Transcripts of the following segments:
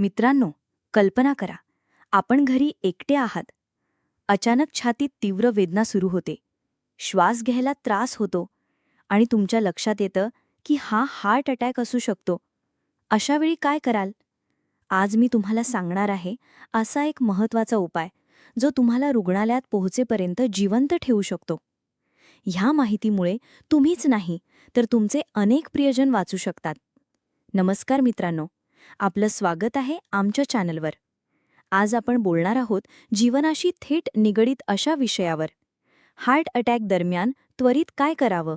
मित्रांनो कल्पना करा आपण घरी एकटे आहात. अचानक छातीत तीव्र वेदना सुरू होते. श्वास घ्यायला त्रास होतो आणि तुमच्या लक्षात येतं की हा हार्ट अटॅक असू शकतो. अशावेळी काय कराल? आज मी तुम्हाला सांगणार आहे असा एक महत्त्वाचा उपाय जो तुम्हाला रुग्णालयात पोहोचेपर्यंत जिवंत ठेवू शकतो. ह्या माहितीमुळे तुम्हीच नाही तर तुमचे अनेक प्रियजन वाचू शकतात. नमस्कार मित्रांनो. आपलं स्वागत आहे आमच्या चॅनलवर. आज आपण बोलणार आहोत जीवनाशी थेट निगडीत अशा विषयावर. हार्ट अटॅक दरम्यान त्वरित काय करावं?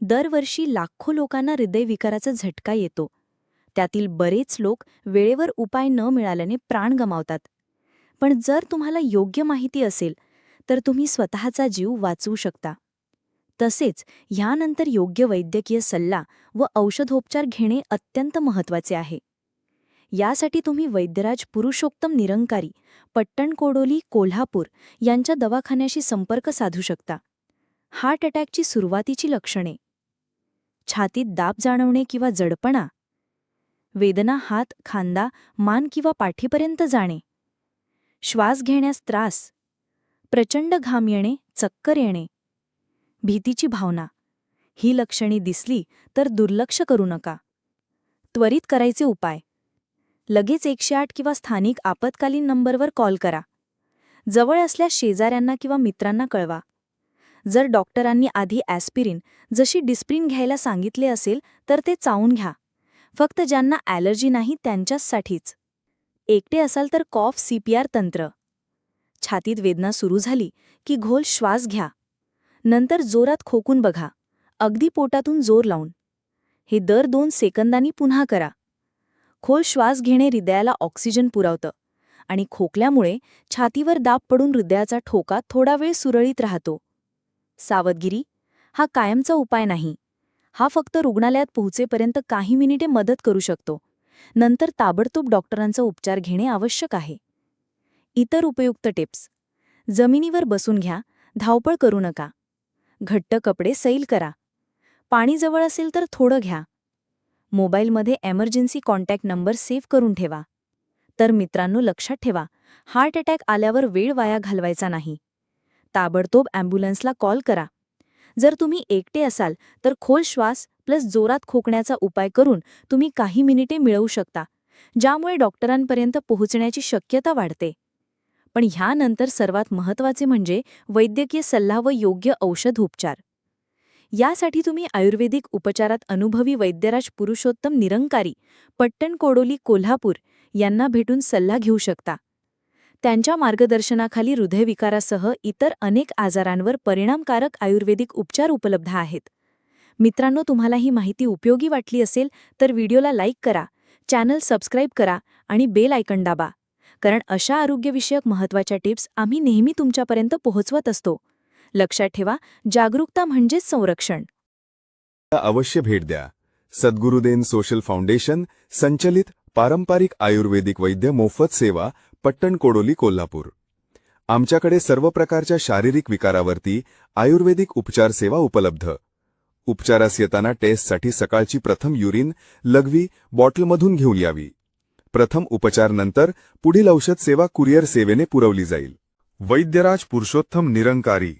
दरवर्षी लाखो लोकांना हृदयविकाराचा झटका येतो. त्यातील बरेच लोक वेळेवर उपाय न मिळाल्याने प्राण गमावतात. पण जर तुम्हाला योग्य माहिती असेल तर तुम्ही स्वतःचा जीव वाचवू शकता. तसेच ह्यानंतर योग्य वैद्यकीय सल्ला व औषधोपचार घेणे अत्यंत महत्त्वाचे आहे. यासाठी तुम्ही वैद्यराज पुरुषोत्तम निरंकारी पट्टणकोडोली कोल्हापूर यांच्या दवाखान्याशी संपर्क साधू शकता. हार्ट अटॅकची सुरुवातीची लक्षणे. छातीत दाब जाणवणे किंवा जडपणा. वेदना हात खांदा मान किंवा पाठीपर्यंत जाणे. श्वास घेण्यास त्रास. प्रचंड घाम येणे चक्कर येणे. भीतीची भावना. ही लक्षणे दिसली तर दुर्लक्ष करू नका. त्वरित करायचे उपाय. लगेच एकशे आठ किंवा स्थानिक आपत्कालीन नंबरवर कॉल करा. जवळ असल्यास शेजाऱ्यांना किंवा मित्रांना कळवा. जर डॉक्टरांनी आधी ॲस्पिरिन जशी डिस्प्रिन घ्यायला सांगितले असेल तर ते चावून घ्या. फक्त ज्यांना ॲलर्जी नाही त्यांच्याचसाठीच. एकटे असाल तर कॉफ सीपीआर तंत्र. छातीत वेदना सुरू झाली की घोल श्वास घ्या. नंतर जोरात खोकून बघा. अगदी पोटातून जोर लावून. हे दर दोन सेकंदांनी पुन्हा करा. खोल श्वास घेणे हृदयाला ऑक्सिजन पुरवतं. आणि खोकल्यामुळे छातीवर दाब पडून हृदयाचा ठोका थोडा वेळ सुरळीत राहतो. सावधगिरी हा कायमचा उपाय नाही. हा फक्त रुग्णालयात पोहोचेपर्यंत काही मिनिटे मदत करू शकतो. नंतर ताबडतोब डॉक्टरांचा उपचार घेणे आवश्यक आहे. इतर उपयुक्त टिप्स. जमिनीवर बसून घ्या. धावपळ करू नका. घट्ट कपडे सैल करा. पाणी जवळ असेल तर थोडं घ्या. मोबाईलमध्ये एमर्जन्सी कॉन्टॅक्ट नंबर सेव्ह करून ठेवा. तर मित्रांनो लक्षात ठेवा हार्ट अटॅक आल्यावर वेळ वाया घालवायचा नाही. ताबडतोब ॲम्ब्युलन्सला कॉल करा. जर तुम्ही एकटे असाल तर खोल श्वास प्लस जोरात खोकण्याचा उपाय करून तुम्ही काही मिनिटे मिळवू शकता ज्यामुळे डॉक्टरांपर्यंत पोहोचण्याची शक्यता वाढते. पण ह्यानंतर सर्वात महत्त्वाचे म्हणजे वैद्यकीय सल्ला व योग्य औषध उपचार. यासाठी तुम्ही आयुर्वेदिक उपचारात अनुभवी वैद्यराज पुरुषोत्तम निरंकारी पट्टणकोडोली कोल्हापूर यांना भेटून सल्ला घेऊ शकता. त्यांच्या मार्गदर्शनाखाली हृदयविकारासह इतर अनेक आजारांवर परिणामकारक आयुर्वेदिक उपचार उपलब्ध आहेत. मित्रांनो तुम्हाला ही माहिती उपयोगी वाटली असेल तर व्हिडिओला लाईक करा चॅनल सबस्क्राईब करा आणि बेल आयकन दाबा. कारण अशा आरोग्यविषयक महत्त्वाच्या टिप्स आम्ही नेहमी तुमच्यापर्यंत पोहोचवत असतो. लक्षात ठेवा जागरूकता म्हणजेच संरक्षण. अवश्य भेट द्या. सद्गुरुदेन सोशल फाउंडेशन संचलित पारंपरिक आयुर्वेदिक वैद्य मोफत सेवा पट्टणकोडोली कोल्हापूर. आमच्याकडे सर्व प्रकारच्या शारीरिक विकारावरती आयुर्वेदिक उपचार सेवा उपलब्ध. उपचारास येताना टेस्टसाठी सकाळची प्रथम युरिन लघवी बॉटलमधून घेऊन यावी. प्रथम उपचार नंतर पुढील औषध सेवा कुरिअर सेवेने पुरवली जाईल. वैद्यराज पुरुषोत्तम निरंकारी.